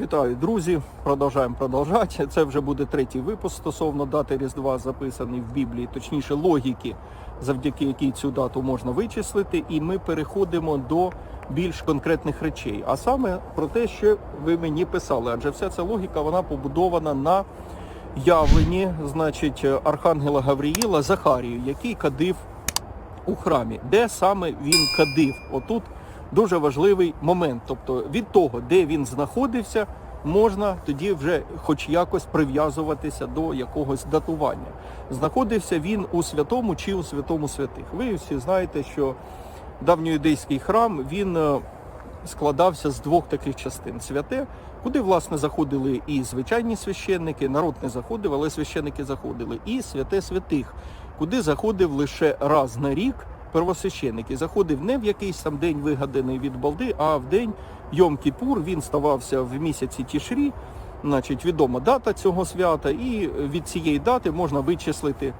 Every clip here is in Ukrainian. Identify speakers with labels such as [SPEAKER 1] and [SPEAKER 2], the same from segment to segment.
[SPEAKER 1] Вітаю, друзі! Продовжаємо продовжати. Це вже буде третій випуск стосовно дати Різдва, записаний в Біблії, точніше логіки, завдяки якій цю дату можна вичислити. І ми переходимо до більш конкретних речей. А саме про те, що ви мені писали. Адже вся ця логіка вона побудована на явленні, значить, Архангела Гавріїла Захарію, який кадив у храмі. Де саме він кадив? Отут дуже важливий момент. Тобто від того, де він знаходився, можна тоді вже хоч якось прив'язуватися до якогось датування. Знаходився він у святому чи у святому святих. Ви всі знаєте, що давньоюдейський храм він е, складався з двох таких частин: святе, куди власне заходили і звичайні священники, народ не заходив, але священники заходили, і святе святих, куди заходив лише раз на рік первосвященик і заходив не в якийсь там день вигаданий від балди, а в день Йом-Кіпур. Він ставався в місяці Тішрі, значить відома дата цього свята, і від цієї дати можна вичислити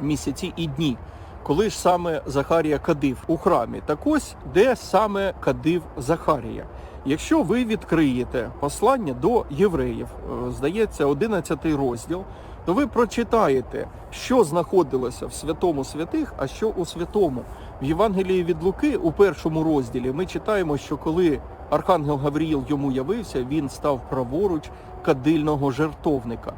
[SPEAKER 1] місяці і дні. Коли ж саме Захарія кадив у храмі, так ось де саме кадив Захарія. Якщо ви відкриєте послання до євреїв, е, здається, 11 розділ, то ви прочитаєте, що знаходилося в святому святих, а що у святому. В Євангелії від Луки у першому розділі ми читаємо, що коли Архангел Гавріїл йому явився, він став праворуч кадильного жертовника.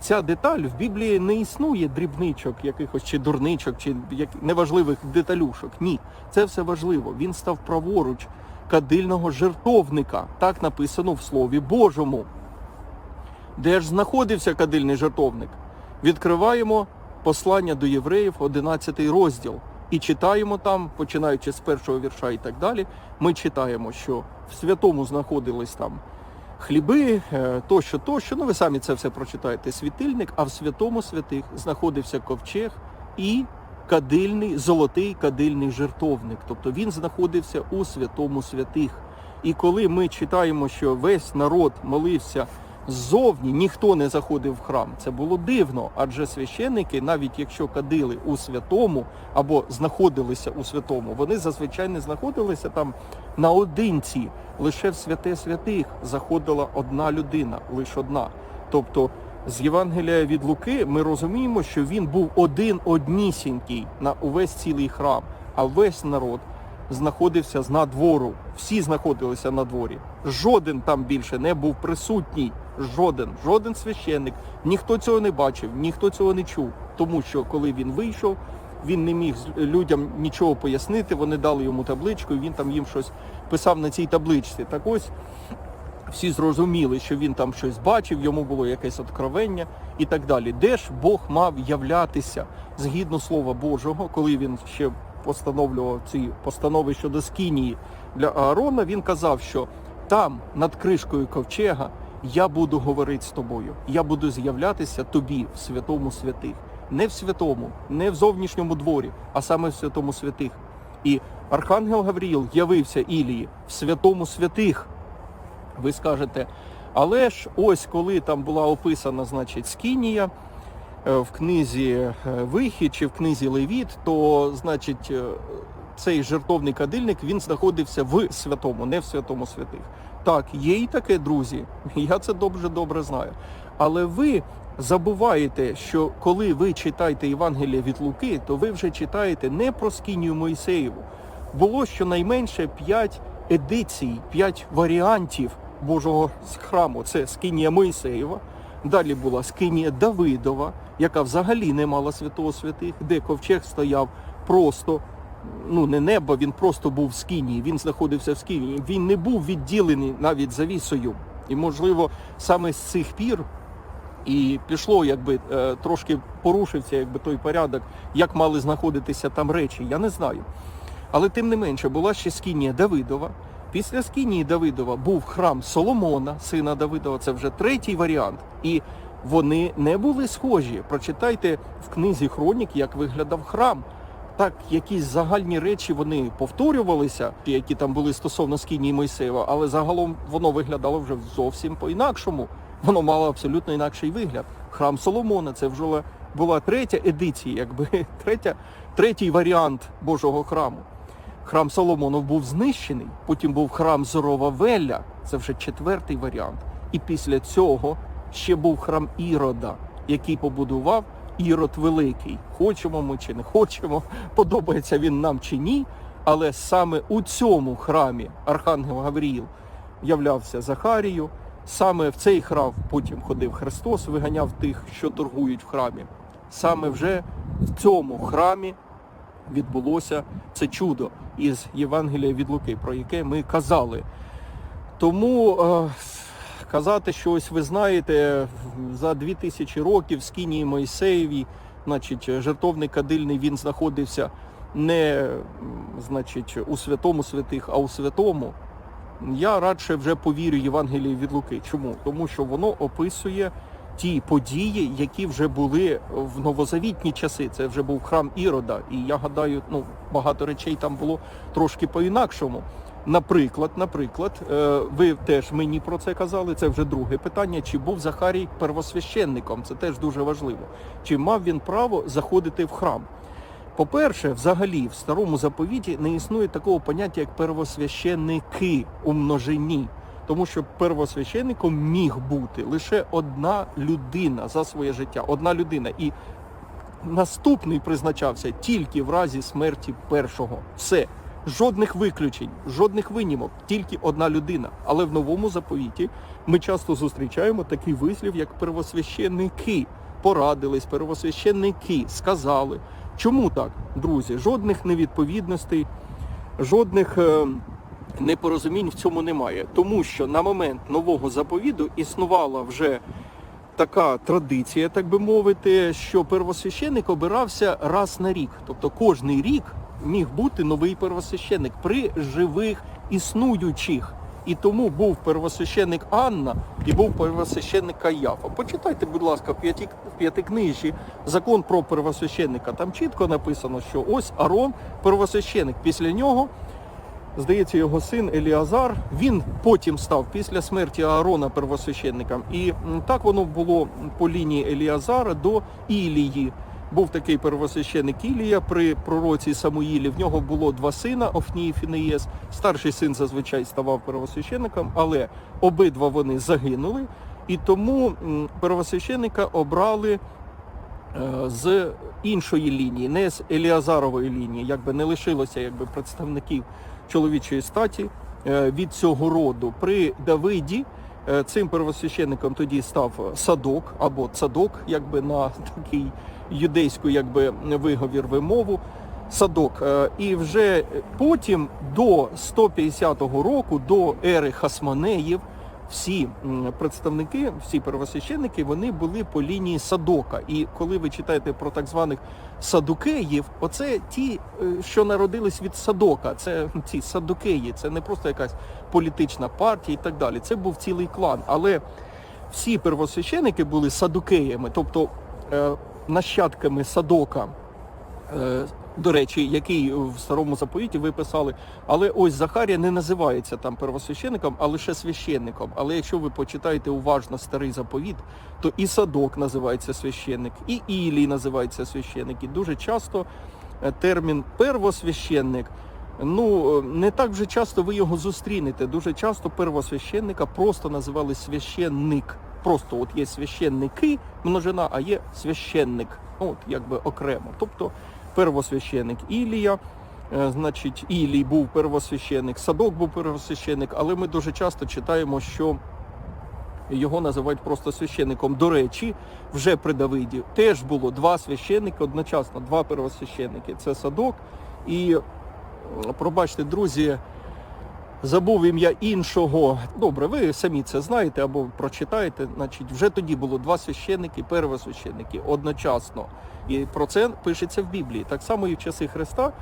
[SPEAKER 1] Ця деталь в Біблії не існує дрібничок, якихось чи дурничок, чи неважливих деталюшок. Ні, це все важливо. Він став праворуч кадильного жертовника. Так написано в Слові Божому. Де ж знаходився кадильний жертовник? Відкриваємо послання до євреїв, 11 розділ, і читаємо там, починаючи з першого вірша і так далі. Ми читаємо, що в святому знаходились там хліби, е, тощо, тощо. Ну ви самі це все прочитаєте. Світильник, а в святому святих знаходився ковчег і кадильний, золотий кадильний жертовник. Тобто він знаходився у святому святих. І коли ми читаємо, що весь народ молився ззовні, ніхто не заходив в храм. Це було дивно, адже священники, навіть якщо кадили у святому або знаходилися у святому, вони зазвичай не знаходилися там наодинці. Лише в святе святих заходила одна людина, лише одна. Тобто з Євангелія від Луки ми розуміємо, що він був один однісінький на увесь цілий храм, а весь народ знаходився з надвору. Всі знаходилися на дворі. Жоден там більше не був присутній. Жоден, жоден священник. Ніхто цього не бачив, ніхто цього не чув. Тому що коли він вийшов, він не міг людям нічого пояснити. Вони дали йому табличку, і він там їм щось писав на цій табличці. Так ось всі зрозуміли, що він там щось бачив, йому було якесь откровення і так далі. Де ж Бог мав являтися згідно Слова Божого, коли він ще постановлював ці постанови щодо скинії для Аарона, він казав, що там, над кришкою ковчега, я буду говорити з тобою. Я буду з'являтися тобі в святому святих. Не в святому, не в зовнішньому дворі, а саме в святому святих. І Архангел Гавріїл явився Ілії в святому святих. Ви скажете, але ж ось коли там була описана, значить, Скінія е, в книзі е, Вихід чи в книзі Левіт, то значить е, цей жертовний кадильник він знаходився в святому, не в святому святих. Так, є і таке, друзі. Я це добре добре знаю. Але ви забуваєте, що коли ви читаєте Євангелія від Луки, то ви вже читаєте не про Скінію Моїсеєву. Було щонайменше п'ять едицій, п'ять варіантів Божого храму. Це Скинія Моїсеєва. Далі була Скинія Давидова, яка взагалі не мала святого святих, де ковчег стояв просто. Ну, не небо, він просто був в Скинії, він знаходився в Скинії. Він не був відділений навіть завісою. І, можливо, саме з цих пір і пішло, якби е, трошки порушився якби той порядок, як мали знаходитися там речі. Я не знаю. Але тим не менше була ще Скінія Давидова. Після Скінії Давидова був храм Соломона, сина Давидова. Це вже третій варіант. І вони не були схожі. Прочитайте в книзі Хронік, як виглядав храм. Так, якісь загальні речі вони повторювалися, які там були стосовно Скінії Мойсеєва, але загалом воно виглядало вже зовсім по-інакшому. Воно мало абсолютно інакший вигляд. Храм Соломона це вже була третя едиція, якби третя, третій варіант Божого храму. Храм Соломонов був знищений, потім був храм Зоровавеля, це вже четвертий варіант. І після цього ще був храм Ірода, який побудував Ірод Великий. Хочемо ми чи не хочемо, подобається він нам чи ні. Але саме у цьому храмі Архангел Гавріїл являвся Захарію. Саме в цей храм потім ходив Христос, виганяв тих, що торгують в храмі. Саме вже в цьому храмі відбулося це чудо із Євангелія від Луки, про яке ми казали. Тому е, казати, що ось ви знаєте, за 2000 років в Скінії Моїсеєві, значить, жертовний кадильний він знаходився не значить, у святому святих, а у святому. Я радше вже повірю Євангелії від Луки. Чому? Тому що воно описує ті події, які вже були в новозавітні часи. Це вже був храм Ірода. І я гадаю, ну багато речей там було трошки по-інакшому. Наприклад, наприклад, е, ви теж мені про це казали. Це вже друге питання. Чи був Захарій первосвященником? Це теж дуже важливо. Чи мав він право заходити в храм? По-перше, взагалі в старому заповіті не існує такого поняття, як первосвященники у множині. Тому що первосвященником міг бути лише одна людина за своє життя, одна людина. І наступний призначався тільки в разі смерті першого. Все. Жодних виключень, жодних винімок, тільки одна людина. Але в новому заповіті ми часто зустрічаємо такий вислів, як первосвященники. Порадились, первосвященники сказали. Чому так, друзі? Жодних невідповідностей, жодних е, непорозумінь в цьому немає. Тому що на момент нового заповіду існувала вже така традиція, так би мовити, що первосвященик обирався раз на рік. Тобто кожний рік міг бути новий первосвященик при живих існуючих. І тому був первосвященик Анна і був первосвященик Каяфа. Почитайте, будь ласка, в п'ятикнижі закон про первосвященника. Там чітко написано, що ось Арон первосвященик. Після нього, здається, його син Еліазар. Він потім став після смерті Аарона первосвященником. І так воно було по лінії Еліазара до Ілії. Був такий первосвященик Ілія при пророці Самуїлі. В нього було два сина Офній і Фінеєс. Старший син зазвичай ставав первосвященником, але обидва вони загинули. І тому первосвященника обрали е, з іншої лінії, не з Еліазарової лінії, якби не лишилося якби представників чоловічої статі е, від цього роду. При Давиді е, цим первосвященником тоді став Садок або Цадок, якби на такий юдейську якби виговір вимову. Садок. Е, І вже потім до 150 року, до ери Хасмонеїв, всі представники, всі первосвященники, вони були по лінії Садока. І коли ви читаєте про так званих садукеїв, оце ті, е, що народились від Садока. Це ці садукеї, це не просто якась політична партія і так далі. Це був цілий клан. Але всі первосвященики були садукеями, тобто е, нащадками Садока. Е, До речі, який в старому заповіті ви писали, але ось Захарія не називається там первосвященником, а лише священником. Але якщо ви почитаєте уважно старий заповіт, то і Садок називається священник, і Ілій називається священник. І дуже часто е, термін первосвященник. Ну е, не так вже часто ви його зустрінете. Дуже часто первосвященника просто називали священник. Просто от є священники, множина, а є священник. От якби окремо. Тобто первосвященик Ілія, е, значить, Ілій був первосвященик, Садок був первосвященик, але ми дуже часто читаємо, що його називають просто священником. До речі, вже при Давиді теж було два священники одночасно, два первосвященники. Це Садок і, е, пробачте, друзі, забув ім'я іншого. Добре, ви самі це знаєте або прочитаєте. Значить, вже тоді було два священники, первосвященники одночасно. І про це пишеться в Біблії. Так само і в часи Христа.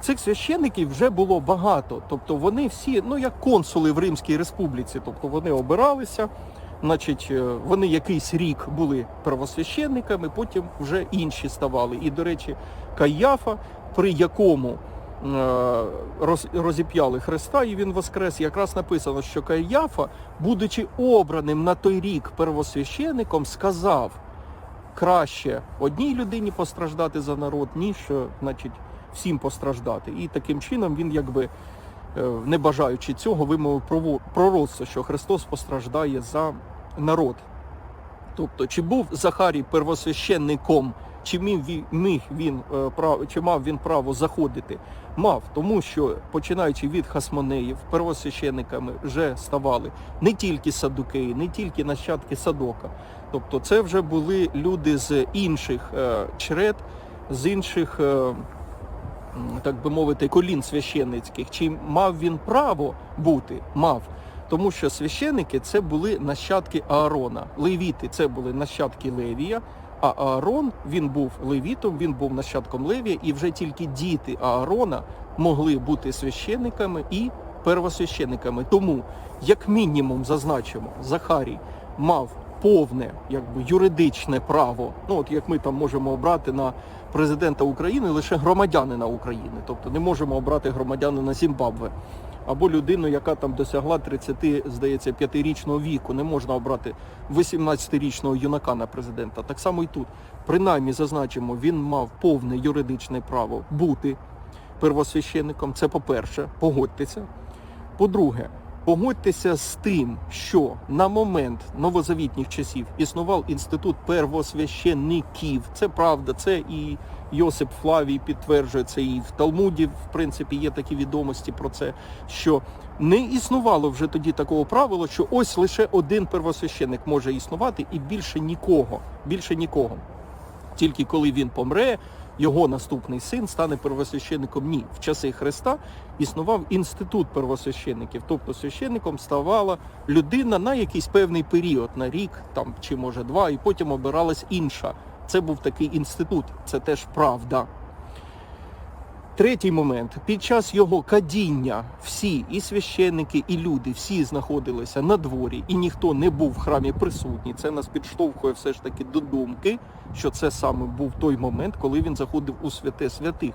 [SPEAKER 1] Цих священників вже було багато. Тобто вони всі, ну як консули в Римській республіці, тобто вони обиралися. Значить, е, вони якийсь рік були первосвященниками, потім вже інші ставали. І, до речі, Каяфа, при якому розіп'яли Христа і він воскрес, якраз написано, що Каяфа, будучи обраним на той рік первосвященником, сказав, краще одній людині постраждати за народ, ніж, е, значить, всім постраждати. І таким чином він якби е, не бажаючи цього, вимовив пророцтво, що Христос постраждає за народ. Тобто, чи був Захарій первосвященником, чи міг він, е, чи мав він право заходити? Мав, тому що починаючи від хасмонеїв, первосвященниками вже ставали не тільки садукеї, не тільки нащадки садока. Тобто, це вже були люди з інших е, чред, з інших, е, так би мовити, колін священницьких. Чи мав він право бути? Мав. Тому що священники це були нащадки Аарона. Левіти це були нащадки Левія, Аарон він був левітом, він був нащадком Левія, і вже тільки діти Аарона могли бути священниками і первосвященниками. Тому, як мінімум, зазначимо, Захарій мав повне якби юридичне право. Ну от як ми там можемо обрати на президента України лише громадянина України, тобто не можемо обрати громадянина Зімбабве або людину, яка там досягла 30, здається, 5-річного віку. Не можна обрати 18-річного юнака на президента. Так само і тут. Принаймні зазначимо, він мав повне юридичне право бути первосвященником. Це по-перше, погодьтеся. По-друге, погодьтеся з тим, що на момент новозавітніх часів існував інститут первосвященників. Це правда, це і Йосип Флавій підтверджує це, і в Талмуді, в принципі, є такі відомості про це, що не існувало вже тоді такого правила, що ось лише один первосвященник може існувати, і більше нікого. Більше нікого. Тільки коли він помре, його наступний син стане первосвященником. Ні, в часи Христа існував інститут первосвященників, тобто священником ставала людина на якийсь певний період, на рік там чи може два, і потім обиралась інша. Це був такий інститут, це теж правда. Третій момент. Під час його кадіння всі, і священники, і люди, всі знаходилися на дворі, і ніхто не був в храмі присутній. Це нас підштовхує все ж таки до думки, що це саме був той момент, коли він заходив у святе святих.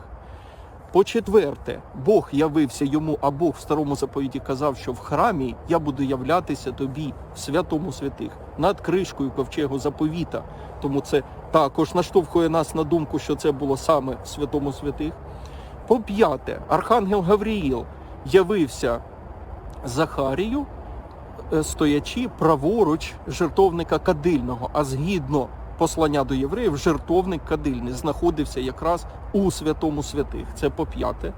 [SPEAKER 1] По-четверте, Бог явився йому, а Бог в старому заповіті казав, що в храмі я буду являтися тобі в святому святих над кришкою ковчегу заповіта. Тому це також наштовхує нас на думку, що це було саме в святому святих. По п'яте, Архангел Гавріїл явився Захарію, е, стоячи праворуч жертовника кадильного, а згідно послання до євреїв, жертовник кадильний знаходився якраз у святому святих. Це по п'яте.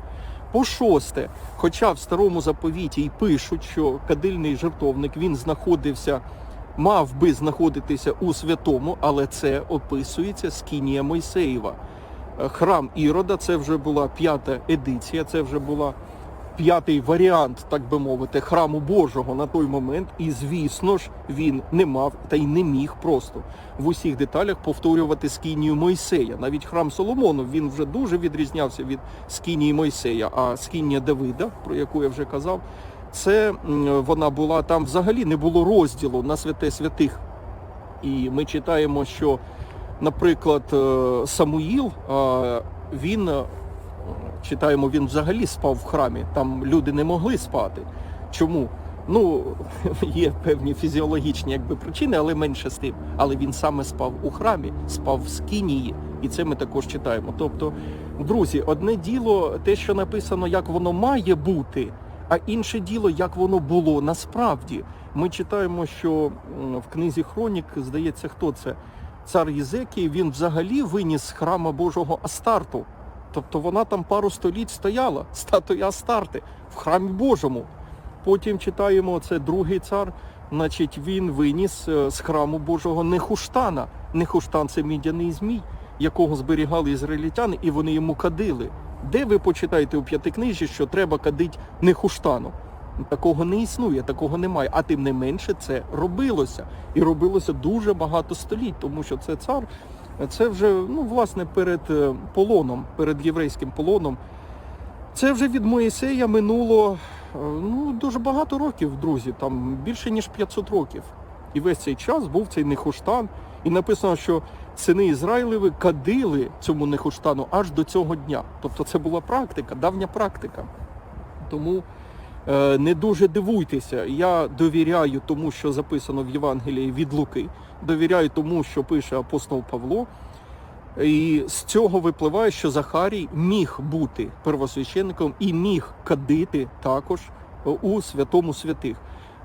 [SPEAKER 1] По шосте, хоча в старому заповіті й пишуть, що кадильний жертовник він знаходився, мав би знаходитися у святому, але це описується з Кінія Мойсеєва. Е, Храм Ірода це вже була п'ята едиція, це вже була п'ятий варіант, так би мовити, храму Божого на той момент. І звісно ж, він не мав та й не міг просто в усіх деталях повторювати скинію Мойсея. Навіть храм Соломону він вже дуже відрізнявся від скинії Мойсея. А скинія Давида, про яку я вже казав, це вона була там взагалі не було розділу на святе святих. І ми читаємо, що, наприклад, е, Самуїл, він читаємо, він взагалі спав в храмі. Там люди не могли спати. Чому? Ну, є певні фізіологічні якби, причини, але менше з тим. Але він саме спав у храмі, спав в скинії. І це ми також читаємо. Тобто, друзі, одне діло, те, що написано, як воно має бути, а інше діло, як воно було насправді. Ми читаємо, що в книзі Хронік, здається, хто це? Цар Єзекій, він взагалі виніс з храма Божого Астарту. Тобто вона там пару століть стояла, статуя Астарти в храмі Божому. Потім читаємо, це другий цар, значить він виніс е, з храму Божого Нехуштана. Нехуштан це мідяний змій, якого зберігали ізраїльтяни, і вони йому кадили. Де ви почитаєте у п'ятикнижі, що треба кадить Нехуштану? Такого не існує, такого немає. А тим не менше це робилося. І робилося дуже багато століть, тому що це цар, це вже ну, власне перед е, полоном, перед єврейським полоном. Це вже від Моїсея минуло е, ну, дуже багато років, друзі, там більше ніж 500 років. І весь цей час був цей Нехуштан. І написано, що сини Ізраїлеви кадили цьому Нехуштану аж до цього дня. Тобто це була практика, давня практика. Тому не дуже дивуйтеся. Я довіряю тому, що записано в Євангелії від Луки. Довіряю тому, що пише апостол Павло. І з цього випливає, що Захарій міг бути первосвященником і міг кадити також у святому святих.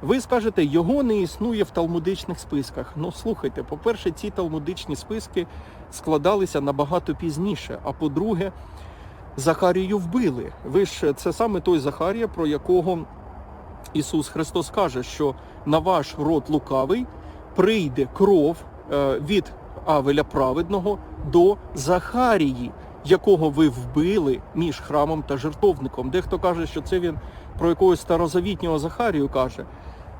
[SPEAKER 1] Ви скажете, його не існує в талмудичних списках. Ну слухайте, по-перше, ці талмудичні списки складалися набагато пізніше. А по-друге, Захарію вбили. Ви ж це саме той Захарія, про якого Ісус Христос каже, що на ваш род лукавий прийде кров е, від Авеля праведного до Захарії, якого ви вбили між храмом та жертовником. Дехто каже, що це він про якогось старозавітнього Захарію каже.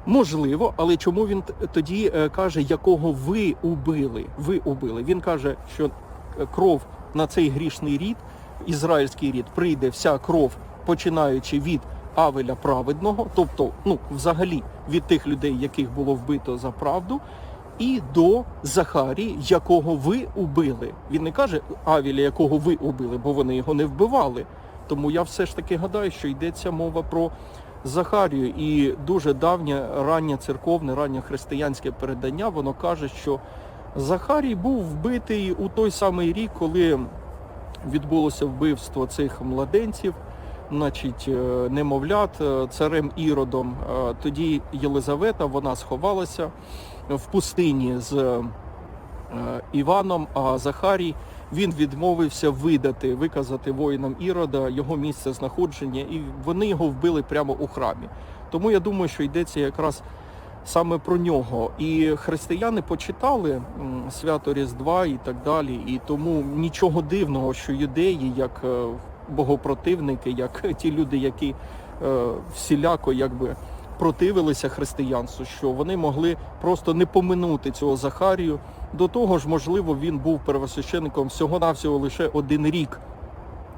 [SPEAKER 1] Можливо, але чому він тоді е, каже, якого ви убили? Ви убили. Він каже, що е, кров на цей грішний рід, ізраїльський рід, прийде вся кров, починаючи від Авеля праведного, тобто, ну, взагалі від тих людей, яких було вбито за правду, і до Захарії, якого ви убили. Він не каже Авеля, якого ви убили, бо вони його не вбивали. Тому я все ж таки гадаю, що йдеться мова про Захарію. І дуже давнє раннє церковне, раннє християнське передання, воно каже, що Захарій був вбитий у той самий рік, коли відбулося вбивство цих младенців, значить, е, немовлят е, царем Іродом. Е, Тоді Єлизавета вона сховалася в пустині з Іваном, а Захарій він відмовився видати, виказати воїнам Ірода його місце знаходження, і вони його вбили прямо у храмі. Тому я думаю, що йдеться якраз саме про нього. І християни почитали свято Різдва і так далі. І тому нічого дивного, що юдеї, як е, богопротивники, як ті люди, які е, всіляко якби противилися християнству, що вони могли просто не поминути цього Захарію. До того ж, можливо, він був первосвященником всього-навсього лише один рік.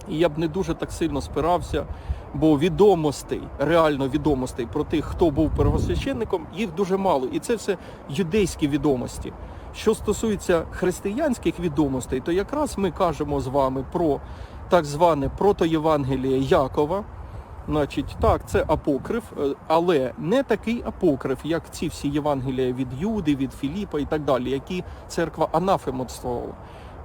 [SPEAKER 1] І я б не дуже так сильно спирався, бо відомостей, реально відомостей про тих, хто був первосвященником, їх дуже мало. І це все юдейські відомості. Що стосується християнських відомостей, то якраз ми кажемо з вами про так зване протоєвангеліє Якова. Значить, так, це апокриф, е, але не такий апокриф, як ці всі Євангелія від Юди, від Філіпа і так далі, які церква анафемоцтвувала.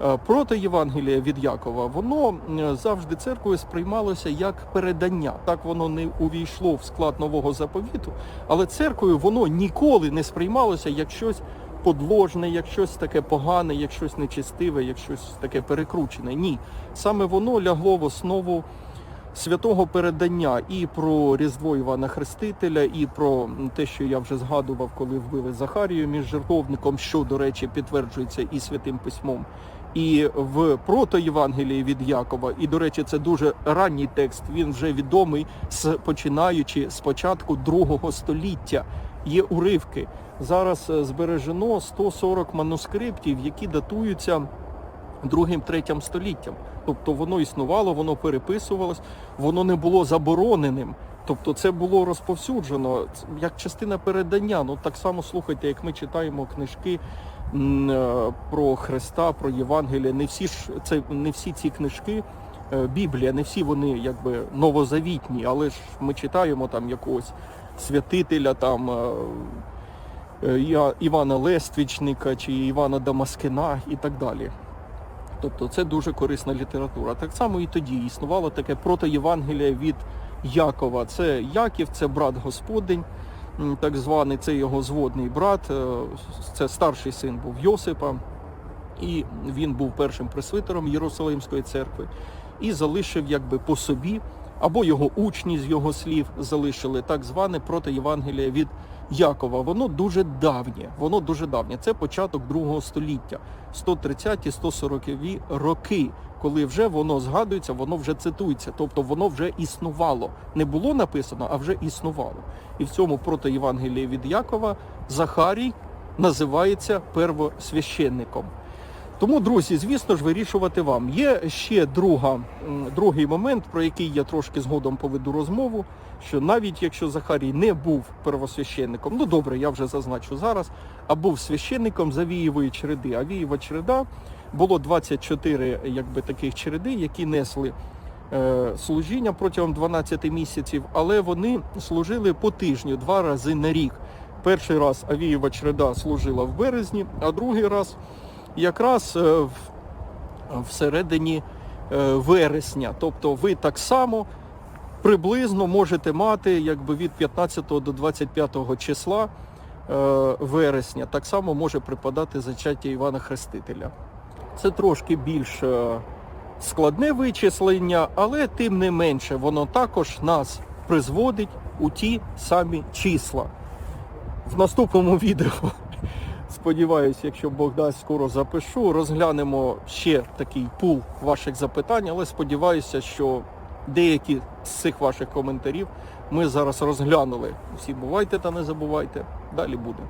[SPEAKER 1] Е, Проти Євангелія від Якова, воно е, завжди церквою сприймалося як передання. Так воно не увійшло в склад нового заповіту, але церквою воно ніколи не сприймалося як щось подложне, як щось таке погане, як щось нечистиве, як щось таке перекручене. Ні, саме воно лягло в основу святого передання і про Різдво Івана Хрестителя, і про те, що я вже згадував, коли вбили Захарію між жертовником, що, до речі, підтверджується і святим письмом. І в протоєвангелії від Якова, і до речі, це дуже ранній текст. Він вже відомий з починаючи з початку другого століття. Є уривки. Зараз е, збережено 140 манускриптів, які датуються другим третім століттям. Тобто воно існувало, воно переписувалось, воно не було забороненим. Тобто це було розповсюджено як частина передання. Ну так само слухайте, як ми читаємо книжки про Христа, про Євангелія. Не всі ж це не всі ці книжки. е, Біблія, не всі вони якби новозавітні, але ж ми читаємо там якогось святителя, там е, е, Івана Лествічника чи Івана Дамаскина і так далі. Тобто це дуже корисна література. Так само і тоді існувало таке протоєвангеліє від Якова. Це Яків, це брат Господень, так званий, це його зводний брат, е, це старший син був Йосипа, і він був першим пресвитером Єрусалимської церкви. І залишив якби по собі, або його учні з його слів залишили так зване протоєвангеліє від Якова. Воно дуже давнє. Воно дуже давнє. Це початок другого століття, 130-140 роки, коли вже воно згадується, воно вже цитується, тобто воно вже існувало. Не було написано, а вже існувало. І в цьому протоєвангелії від Якова Захарій називається первосвященником. Тому, друзі, звісно ж, вирішувати вам. Є ще друга, другий момент, про який я трошки згодом поведу розмову. Що навіть якщо Захарій не був первосвященником, ну добре, я вже зазначу зараз, а був священником Завієвої череди. Авієва череда було 24 якби таких череди, які несли е, служіння протягом 12 місяців, але вони служили по тижню, два рази на рік. Перший раз Авієва череда служила в березні, а другий раз якраз е, всередині е, вересня. Тобто ви так само приблизно можете мати якби від 15 до 25 числа е, вересня. Так само може припадати зачаття Івана Хрестителя. Це трошки більш складне вичислення, але тим не менше воно також нас призводить у ті самі числа. В наступному відео, сподіваюся, якщо Бог дасть, скоро запишу, розглянемо ще такий пул ваших запитань, але сподіваюся, що деякі з цих ваших коментарів ми зараз розглянули. Всі бувайте та не забувайте. Далі буде.